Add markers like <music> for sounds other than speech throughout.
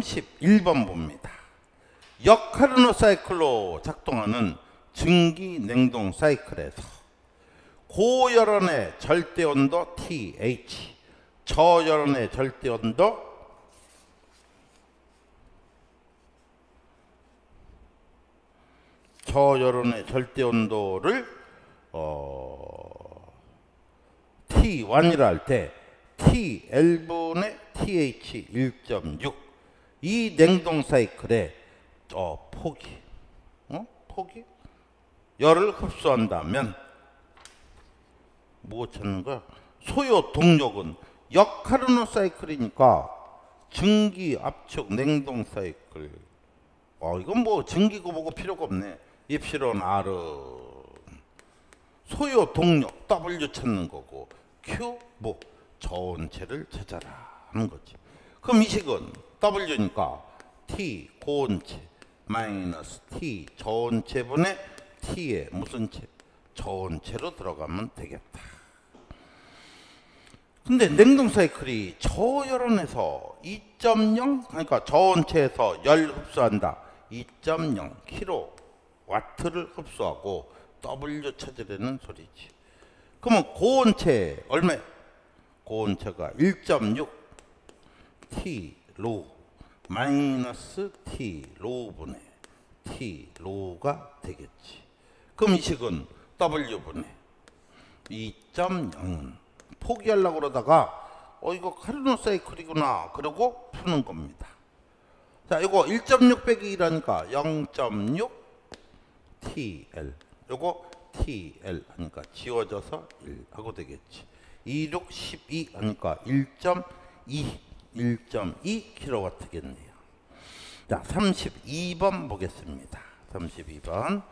자, 31번 봅니다. 역카르노 사이클로 작동하는 증기 냉동 사이클에서 고열원의 절대 온도 TH, 저열원의 절대 온도 저열원의 절대 온도를 어, T1이라 할 때 T1분의 TH 1.6 이 냉동 사이클의 어, 폭이 어? 폭이 열을 흡수한다면 뭐 찾는 거야? 소요 동력은 역카르노 사이클이니까 증기 압축 냉동 사이클. 어 이건 뭐 증기고 뭐고 필요가 없네. 입실온 R 소요 동력 W 찾는 거고 Q 뭐 저온체를 찾아라 하는 거지. 그럼 이 식은 W니까 T 고온체 마이너스 T 저온체분의 T에 무슨 체? 저온체로 들어가면 되겠다. 근데 냉동 사이클이 저열원에서 2.0 그러니까 저온체에서 열 흡수한다. 2.0 킬로 와트를 흡수하고 W 찾으려는 소리지. 그러면 고온체 얼마? 고온체가 1.6 T 로 마이너스 T 로분의 T 로가 되겠지. 그럼 이 식은 W분의 2.0은 포기하려고 그러다가 어 이거 카르노 사이클이구나 그러고 푸는 겁니다. 자 이거 1.6 빼기 1하니까 0.6 TL 요거 TL 하니까 지워져서 1 하고 되겠지. 26, 12 하니까 1.2 1.2 킬로와트겠네요. 자 32번 보겠습니다. 32번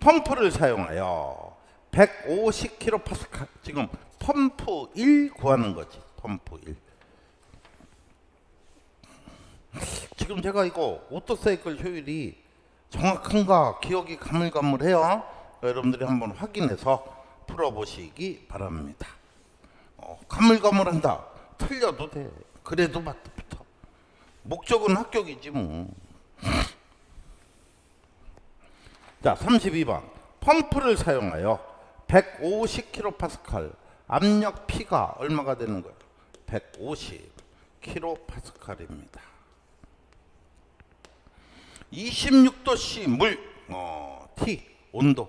펌프를 사용하여 150 킬로파스칼 지금 펌프 1 구하는 거지. 펌프 1. 지금 제가 이거 오토사이클 효율이 정확한가 기억이 가물가물해요. 여러분들이 한번 확인해서 풀어보시기 바랍니다. 어, 가물가물한다. 틀려도 돼. 그래도 맞부터. 목적은 합격이지 뭐. <laughs> 자, 32번. 펌프를 사용하여 150kPa 압력 P가 얼마가 되는 거예요? 150kPa입니다. 26도 C 물 어, T 온도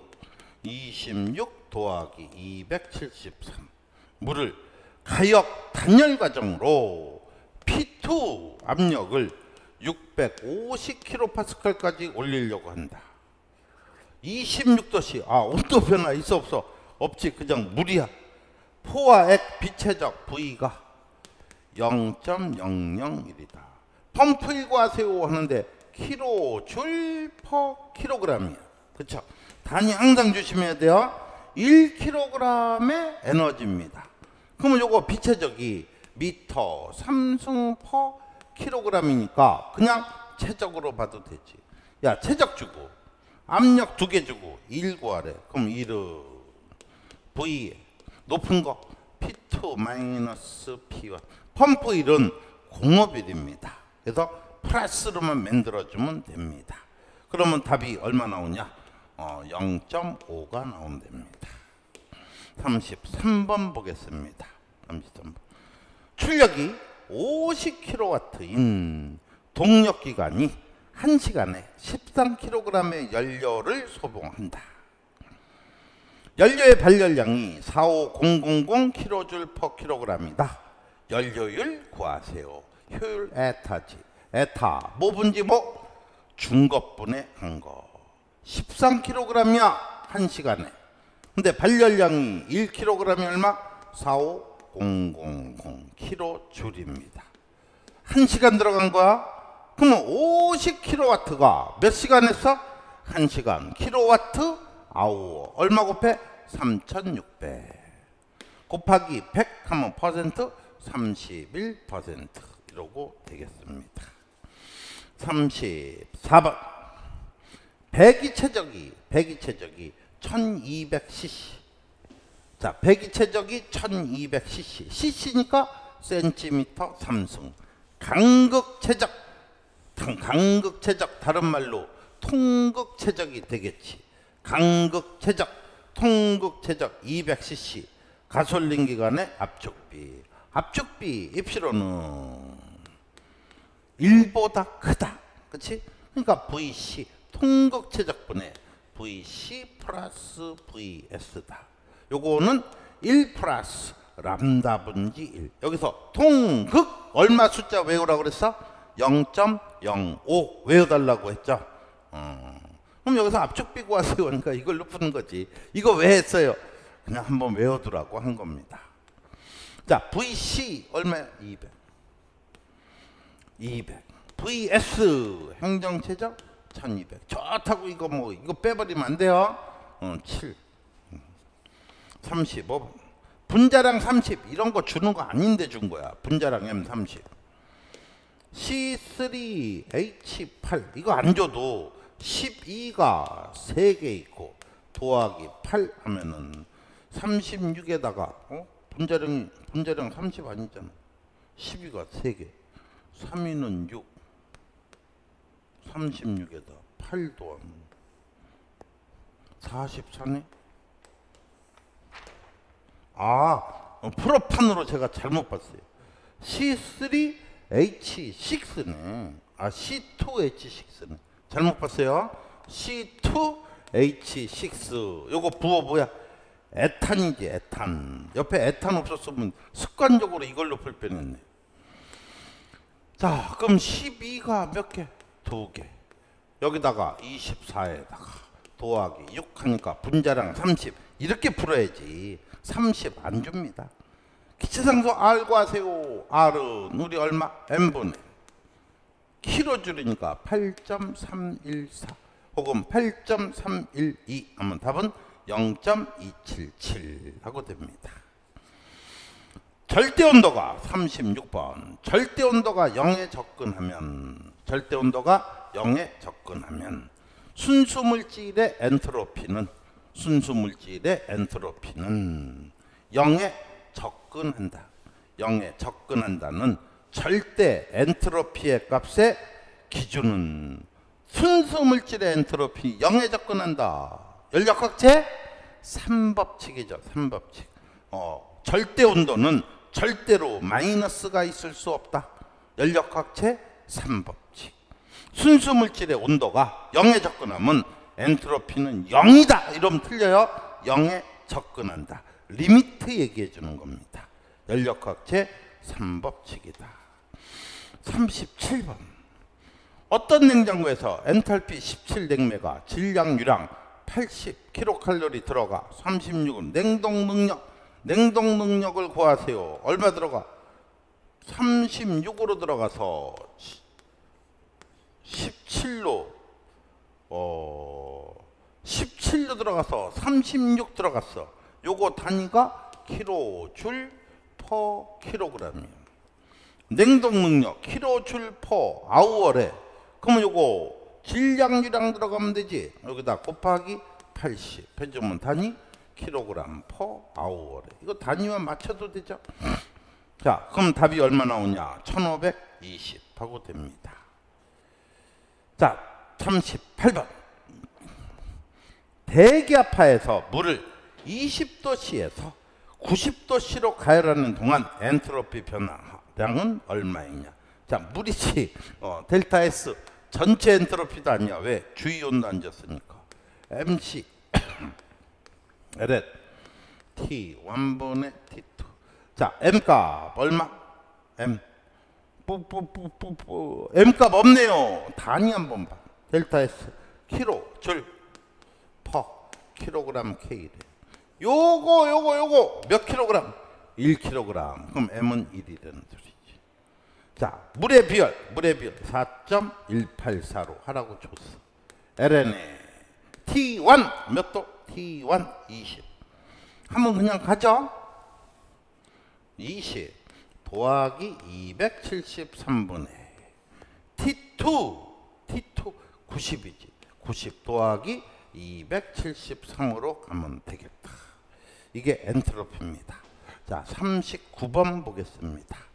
26 더하기 273 물을 가역 단열 과정으로 P2 압력을 650kPa까지 올리려고 한다. 26도씨 아 온도 변화 있어 없어? 없지 그냥 물이야. 포와 액 비체적 V가 0.001이다. 펌프 일고 하세요 하는데 킬로줄 퍼 킬로그램이야. 그쵸? 단위 항상 조심해야 돼요. 1kg의 에너지입니다. 그러면 요거 비체적이 미터 삼승 퍼 킬로그램이니까 그냥 최적으로 봐도 되지 야 최적 주고 압력 두 개 주고 1 구하래. 그럼 1은 V 높은 거 P2 마이너스 P1 펌프 1은 공업일입니다. 그래서 플러스로만 만들어주면 됩니다. 그러면 답이 얼마 나오냐? 어, 0.5가 나오면 됩니다. 33번 보겠습니다. 33번. 출력이 50kW인 동력 기관이 1시간에 13kg의 연료를 소모한다. 연료의 발열량이 45000 kJ/kg이다. 연료율 구하세요. 효율 에타지. 에타 뭐분지 뭐 중것분의 한 거. 13kg이야 1시간에. 근데 발열량이 1kg이 얼마? 45000 kJ입니다. 1시간 들어간 거야. 그러면 50kW가 몇 시간 했어? 1시간. 킬로와트 아워. 얼마 곱해? 3600. 곱하기 100 하면 퍼센트 31% 이러고 되겠습니다. 34번. 배기 체적이 배기 체적이 1200cc. 자, 배기체적이 1200cc. cc니까 센티미터 3승. 간극체적 당- 간극체적 다른 말로 통극체적이 되겠지. 간극체적 통극체적 200cc 가솔린 기관의 압축비. 압축비 입시로는 1보다 크다. 그렇지? 그러니까 VC 통극체적분의 VC 플러스 VS다. 요거는 1 플러스 람다 분지 1. 여기서 통극 얼마 숫자 외우라고 그랬어? 0.05 외워달라고 했죠. 어. 그럼 여기서 압축비 구하세요. 그러니까 이걸로 푸는 거지. 이거 왜 했어요? 그냥 한번 외워두라고 한 겁니다. 자, VC 얼마야? 200. 200. VS 행정체적 1200. 좋다고 이거 뭐 이거 빼버리면 안 돼요. 어, 7. 35번. 분자량 30 이런 거 주는 거 아닌데 준 거야. 분자량 M 30. C3H8 이거 안 줘도 12가 3개 있고 더하기 8 하면은 36에다가 어? 분자량이 분자량 30 아니잖아. 12가 3개. 3위는 6. 36에다 8 더하면 44네. 아, 어, 프로판으로 제가 잘못 봤어요. C3H6네. 아, C2H6네. 잘못 봤어요. C2H6. 요거 부호 뭐야? 에탄이지, 에탄. 옆에 에탄 없었으면 습관적으로 이걸로 풀 뻔했네. 자, 그럼 12가 몇 개? 두 개. 여기다가 24에다가 더하기 6 하니까 분자량 30. 이렇게 풀어야지. 30 안 줍니다. 기체상수 R 구하세요. R은 우리 얼마? N분의 키로 줄이니까 8.314 혹은 8.312 하면 답은 0.277 하고 됩니다. 절대 온도가 36번. 절대 온도가 0에 접근하면 절대 온도가 0에 접근하면 순수 물질의 엔트로피는 순수 물질의 엔트로피는 0에 접근한다. 0에 접근한다는 절대 엔트로피의 값의 기준은 순수 물질의 엔트로피 0에 접근한다. 연력학체 3법칙이죠. 3법칙. 어, 절대 온도는 절대로 마이너스가 있을 수 없다. 연력학체 3법칙. 순수 물질의 온도가 0에 접근하면 엔트로피는 0이다. 이러면 틀려요. 0에 접근한다. 리미트 얘기해 주는 겁니다. 연력학체 3법칙이다. 37번. 어떤 냉장고에서 엔탈피 17 냉매가 질량 유량 80 킬로칼로리 들어가 36은 냉동 능력 냉동 능력을 구하세요. 얼마 들어가? 36으로 들어가서 17로 어 17로 들어가서 36 들어갔어. 요거 단위가 킬로 줄 퍼 킬로그램이에요. 냉동 능력 킬로 줄 퍼 아우어래. 그러면 요거 질량 유량 들어가면 되지. 여기다 곱하기 80. 편집면 단위 킬로그램 퍼 아우어래. 이거 단위만 맞춰도 되죠. 자, 그럼 답이 얼마 나오냐? 1520 하고 됩니다. 자, 38번. 대기압하에서 물을 20도씨에서 90도씨로 가열하는 동안 엔트로피 변화량은 얼마이냐? 자, 물이지. 어, 델타 S 전체 엔트로피도 아니야. 왜? 주위 온도 안 졌으니까. MC LN T 1분의 T2. 자, M 값 얼마? M 뿌뿌뿌뿌뿌 M 값 없네요. 단위 한번 봐. 델타 S 키로 줄퍼 킬로그램 K래. 요거 요거 요거 몇 킬로그램? 1킬로그램. 그럼 M은 1이라는 소리지. 자, 물의 비율, 물의 비율 4.184로 하라고 줬어. LN에 T1 몇 도? T1 20. 한번 그냥 가죠. 20 더하기 273분의 T2 T2 90이지. 90 더하기 273으로 가면 되겠다. 이게 엔트로피입니다. 자, 39번 보겠습니다.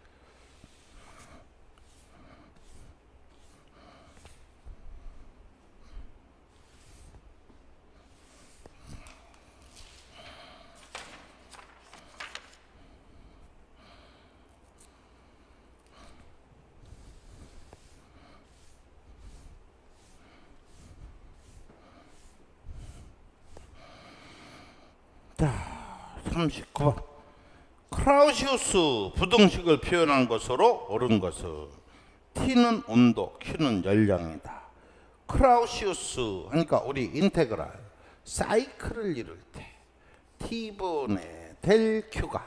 자, 39번. 크라우시우스 부등식을 표현한 것으로 옳은 것은 T는 온도, Q는 열량이다. 크라우시우스 하니까 우리 인테그랄 사이클을 이룰 때 T분의 델 Q가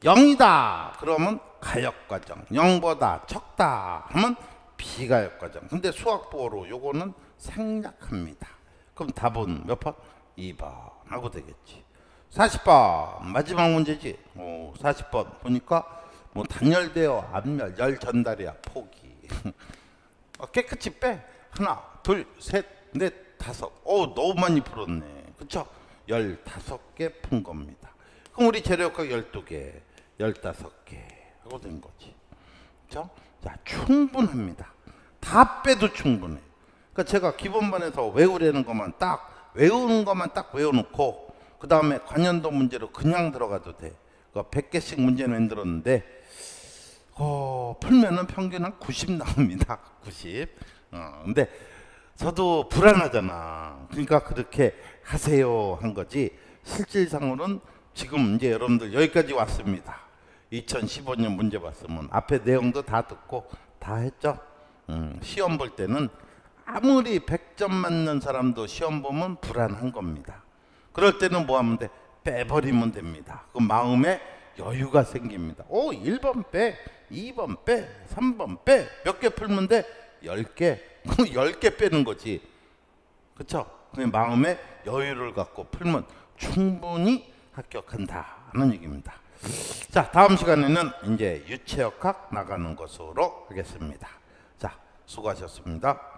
0이다. 그러면 가역 과정. 0보다 적다 하면 비가역 과정. 근데 수학보로 요거는 생략합니다. 그럼 답은 몇 번? 2번 하고 되겠지. 40번 마지막 문제지. 오, 40번 보니까 뭐 단열되어 암열 열 전달이야 포기. <laughs> 어, 깨끗이 빼. 하나, 둘, 셋, 넷, 다섯. 오, 너무 많이 풀었네. 그쵸? 열다섯 개푼 겁니다. 그럼 우리 재료가 열두 개, 열다섯 개 하고 된 거지. 그쵸? 자, 충분합니다. 다 빼도 충분해. 그러니까 제가 기본반에서 외우려는 것만 딱 외우는 것만 딱 외워놓고 그 다음에 관련도 문제로 그냥 들어가도 돼. 그 100개씩 문제는 만들었는데 어, 풀면은 평균 한 90 나옵니다. <laughs> 90. 어, 근데 저도 불안하잖아. 그러니까 그렇게 하세요 한 거지. 실질상으로는 지금 이제 여러분들 여기까지 왔습니다. 2015년 문제 봤으면 앞에 내용도 다 듣고 다 했죠. 음, 시험 볼 때는 아무리 100점 맞는 사람도 시험 보면 불안한 겁니다. 그럴 때는 뭐 하면 돼? 빼버리면 됩니다. 그 마음에 여유가 생깁니다. 오, 1번 빼, 2번 빼, 3번 빼. 몇 개 풀면 돼? 10개. 10개 <laughs> 빼는 거지. 그쵸? 그 마음에 여유를 갖고 풀면 충분히 합격한다는 얘기입니다. 자, 다음 시간에는 이제 유체역학 나가는 것으로 하겠습니다. 자, 수고하셨습니다.